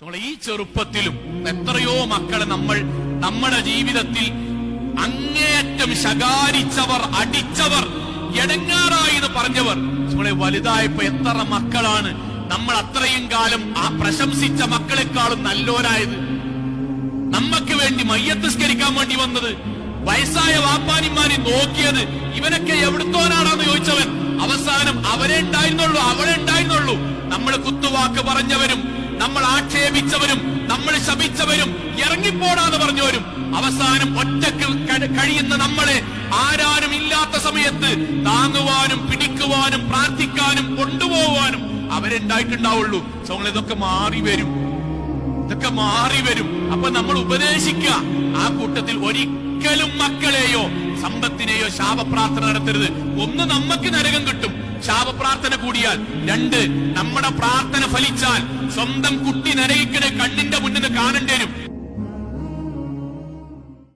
ഈ ചെറുപ്പത്തിലും എത്രയോ മക്കളെ നമ്മൾ നമ്മുടെ ജീവിതത്തിൽ അങ്ങേയറ്റം ശകാരിച്ചവർ അടിച്ചവർ എടങ്ങാറായി എന്ന് പറഞ്ഞവർ. നമ്മളെ വലുതായപ്പോ എത്ര മക്കളാണ് നമ്മൾ അത്രയും കാലം ആ പ്രശംസിച്ച മക്കളെക്കാളും നല്ലോരായത് നമ്മക്ക് വേണ്ടി മയ്യത്തിസ്കരിക്കാൻ വേണ്ടി വന്നത് വയസ്സായ വാപ്പാനിമാരെ നോക്കിയത് ഇവനൊക്കെ എവിടുത്തോനാണെന്ന് ചോദിച്ചവൻ അവസാനം അവരെ ഉണ്ടായിരുന്നുള്ളൂ അവളെ ഉണ്ടായിരുന്നുള്ളൂ. നമ്മൾ കുത്തുവാക്ക് പറഞ്ഞവരും നമ്മൾ ആക്ഷേപിച്ചവരും നമ്മൾ ശപിച്ചവരും ഇറങ്ങിപ്പോടാന്ന് പറഞ്ഞവരും. അവസാനം ഒറ്റയ്ക്ക് കഴിയുന്ന നമ്മളെ ആരാരും ഇല്ലാത്ത സമയത്ത് താങ്ങുവാനും പിടിക്കുവാനും പ്രാർത്ഥിക്കാനും കൊണ്ടുപോവാനും അവരുണ്ടായിട്ടുണ്ടാവുള്ളൂ സോ നിങ്ങൾ ഇതൊക്കെ മാറി വരും. ഇതൊക്കെ മാറി വരും. അപ്പൊ നമ്മൾ ഉപദേശിക്കുക. ആ കൂട്ടത്തിൽ ഒരിക്കലും മക്കളെയോ സമ്പത്തിനെയോ ശാപപ്രാർത്ഥന നടത്തരുത്. ഒന്ന് നമുക്ക് നരകം കിട്ടും. ശാപപ്രാർത്ഥന കൂടിയാൽ രണ്ട് നമ്മുടെ പ്രാർത്ഥന ഫലിച്ചാൽ സ്വന്തം കുട്ടി നരയിക്കണ കണ്ണിന്റെ മുന്നിൽ കാണേണ്ടി വരും.